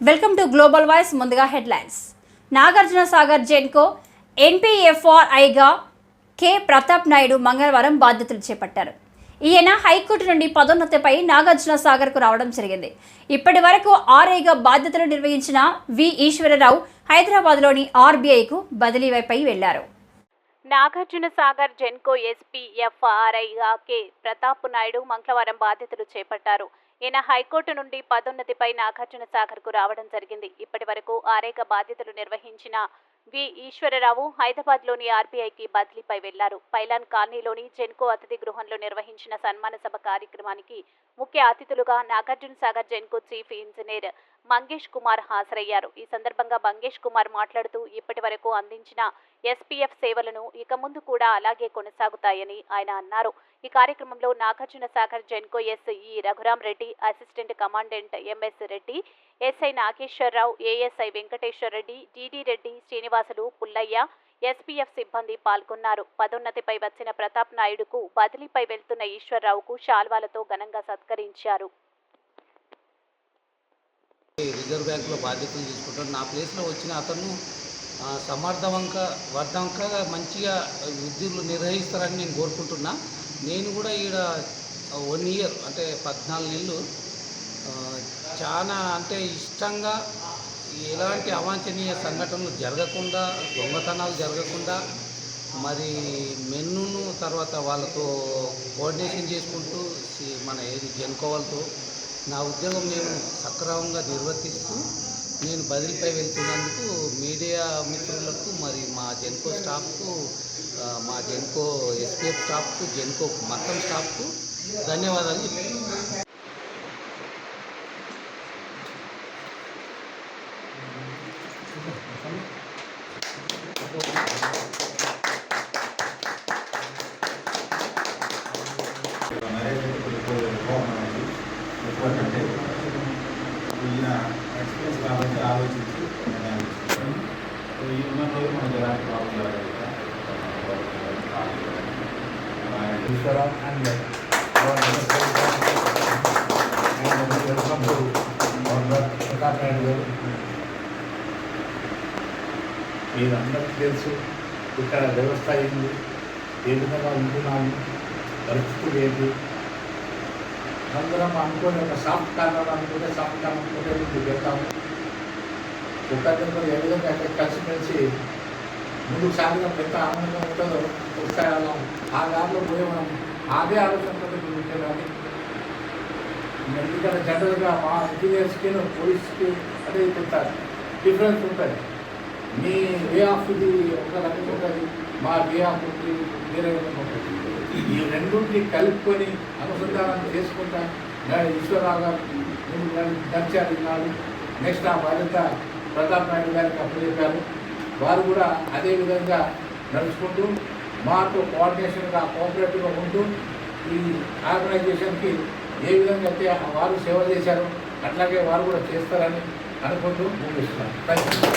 Welcome to global voice ముందుగా headlines. Nagarjuna Sagar Genco ఎన్పిఎఫ్ఆర్ఐగా K Pratap Naidu మంగళవారం బాధ్యతలు చేపట్టారు. ఈయన హైకోర్టు నుండి పదోన్నతిపై నాగార్జున సాగర్కు రావడం జరిగింది. ఇప్పటి వరకు ఆర్ఐగా బాధ్యతలు నిర్వహించిన వి ఈశ్వరరావు హైదరాబాద్లోని ఆర్బీఐకు బదిలీపై వెళ్ళారు. నాగార్జున సాగర్ జెన్కో ఎస్పీ ఎఫ్ఆర్ఐగా కె ప్రతాప్ నాయుడు మంగళవారం బాధ్యతలు చేపట్టారు. ఈయన హైకోర్టు నుండి పదోన్నతిపై నాగార్జున సాగర్కు రావడం జరిగింది. ఇప్పటి వరకు ఆరేక బాధ్యతలు నిర్వహించిన వి. ఈశ్వరరావు హైదరాబాద్లోని ఆర్బీఐకి బదిలీపై వెళ్ళారు. పైలాన్ కాలనీలోని జెన్కో అతిథి గృహంలో నిర్వహించిన సన్మాన సభ కార్యక్రమానికి ముఖ్య అతిథులుగా నాగార్జున సాగర్ జెన్కో చీఫ్ ఇంజనీర్ మంగేష్ కుమార్ హాజరయ్యారు. ఈ సందర్భంగా మంగేష్ కుమార్ మాట్లాడుతూ ఇప్పటి వరకు అందించిన ఎస్పీఎఫ్ సేవలను ఇక ముందు కూడా అలాగే కొనసాగుతాయని ఆయన అన్నారు. ఈ కార్యక్రమంలో Nagarjuna Sagar Genco SE Raghuram Reddy assistant commandant MS Reddy SI Nageswara Rao ASI Venkateswara Reddy DD Reddy Srinivasulu Pullaiah SPF సిబ్బంది పాల్గొన్నారు. పదోన్నతిపై వచ్చిన ప్రతాప్ నాయుడుకు బదిలీపై వెళ్తున్న ఈశ్వరరావుకు శాల్వాలతో ఘనంగా సత్కరించారు. రిజర్వ్ బ్యాంకులో బాధ్యతలు తీసుకుంటాడు. నా ప్లేస్లో వచ్చిన అతను సమర్థవంక వర్ధంకగా మంచిగా విద్యులు నిర్వహిస్తారని నేను కోరుకుంటున్నా. నేను కూడా ఈడ వన్ ఇయర్ అంటే పద్నాలుగు నెలలు చాలా అంటే ఇష్టంగా ఎలాంటి అవాంఛనీయ సంఘటనలు జరగకుండా దొంగతనాలు జరగకుండా మరి మెన్నును తర్వాత వాళ్ళతో కోఆర్డినేషన్ చేసుకుంటూ మన ఏది జనుకోవాలతో నా ఉద్యోగం నేను సక్రమంగా నిర్వర్తిస్తూ నేను బదిలీపై వెళ్తున్నందుకు మీడియా మిత్రులకు మరి మా జెన్కో స్టాఫ్కు మా జెన్కో ఎస్పీఎఫ్ స్టాఫ్కు జెన్కో మొత్తం స్టాఫ్కు ధన్యవాదాలు చెప్తున్నాను ఎందుకంటే ఈయన ఎక్స్పీరియన్స్ కాబట్టి ఆలోచించి నిర్ణయం తీసుకుంటాం ఈ ఉన్న పేరు మనకి ఎలాంటి ప్రాబ్లం రాలేదు Eswara and welcome to Pratap Naidu garu మీరందరికీ తెలుసు ఇక్కడ వ్యవస్థ ఏంది? ఏ విధంగా ఉంటున్నాము? పరిస్థితులు ఏంటి అందరం అనుకుని ఒక సాఫ్ట్ కార్నర్ అనుకుంటే సాఫ్ట్ కార్నర్ అనుకుంటే మీకు వెళ్తాము. ఒకరికొకరు ఏ విధంగా అంటే కలిసిమెలిసి ముందుకు సాగడం ఎంత ఆనందంగా ఉంటుందో ఉత్సాహంగా ఉంటుంది ఆ దారిలో పోయి మనం అదే ఆలోచనతో ముందుకు వెళ్ళాలి ఎందుకంటే జనరల్గా మా ఇంజనీర్స్కి పోలీస్కి అదే కొంత డిఫరెన్స్ ఉంటుంది. మీ వే ఆఫ్ ఇది ఒక రకంగా ఉంటుంది. మా వే ఆఫ్ ఇది వేరే విధంగా ఉంటుంది. ఈ రెండింటిని కలుపుకొని అనుసంధానం చేసుకుంటా నా- ఈశ్వరరావు గారు ముందు నడి- నెక్స్ట్ ఆ బాధ్యత ప్రతాప్ నాయుడు గారికి అప్పచెప్పారు. వారు కూడా అదే విధంగా నడుచుకుంటూ మాతో కోఆర్డినేషన్గా కోఆపరేటివ్గా ఉంటూ ఈ ఆర్గనైజేషన్కి ఏ విధంగా అయితే వారు సేవ చేశారో అట్లాగే వారు కూడా చేస్తారని అనుకుంటూ ముగిస్తున్నాను. థ్యాంక్ యూ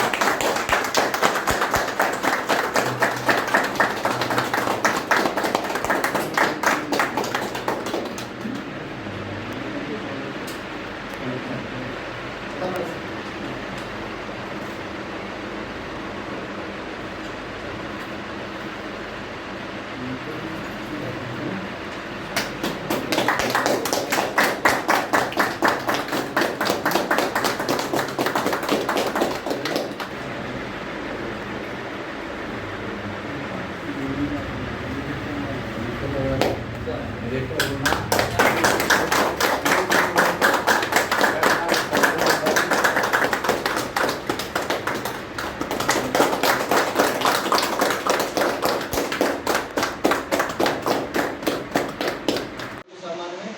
సమానమే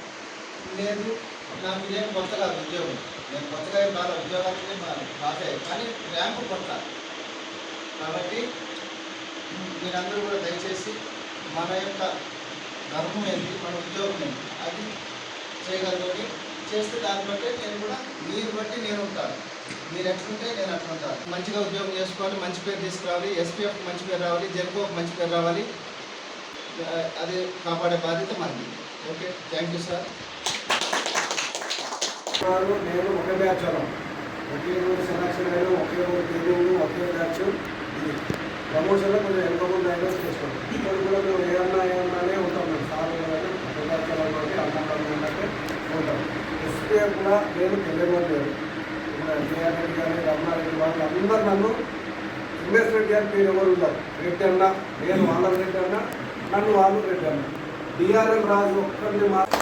లేదు నాకు ఇదేం కొత్త కాదు ఉద్యోగం. నేను కొత్తగా ఏం కాదు ఉద్యోగాలకి పాసే కానీ ర్యాంకు కొత్త. కాబట్టి మీరందరూ కూడా దయచేసి మన యొక్క ధర్మం ఏంటి మన ఉద్యోగం ఏంటి అది చేయగలిగి చేస్తే దాన్ని బట్టి నేను కూడా మీరు బట్టి నేను ఉంటాను. మీరు ఎట్లుంటే నేను అట్లుంటాను మంచిగా ఉద్యోగం చేసుకోవాలి మంచి పేరు తీసుకురావాలి ఎస్పీఎఫ్ మంచి పేరు రావాలి జెన్కోకి మంచి పేరు రావాలి. అది కాపాడే బాధ్యత మనది. Okay thank you sir. వారు నేను ఒక బ్యాచ్ వాళ్ళం ఒకే రోజు సెలక్షన్ అయినా ఒకే రోజు ట్రైనింగ్ ఒకే బ్యాచ్ ఇది ప్రమోషన్లో కొంచెం ఎంత ముందు అయినా చేసుకోండి ఇప్పుడు కూడా మేము ఏమన్నా ఏమన్నానే ఉంటాం మేము. సార్ అంటే ఉంటాం. ఎస్పీఏ కూడా నేను తెలియదు లేదు ఇప్పుడు ఎన్టీఆర్ రెడ్డి కానీ రమణారెడ్డి వాళ్ళు అందరూ నన్ను ఎంఎస్ రెడ్డి అని పేరు ఎవరు ఉన్నారు రెడ్డి అన్న నేను వాళ్ళ రెడ్డి అన్న నన్ను వాళ్ళు రెడ్డి అన్న. డిఆర్ఎం రాజు ఒక్కరిని మాత్రం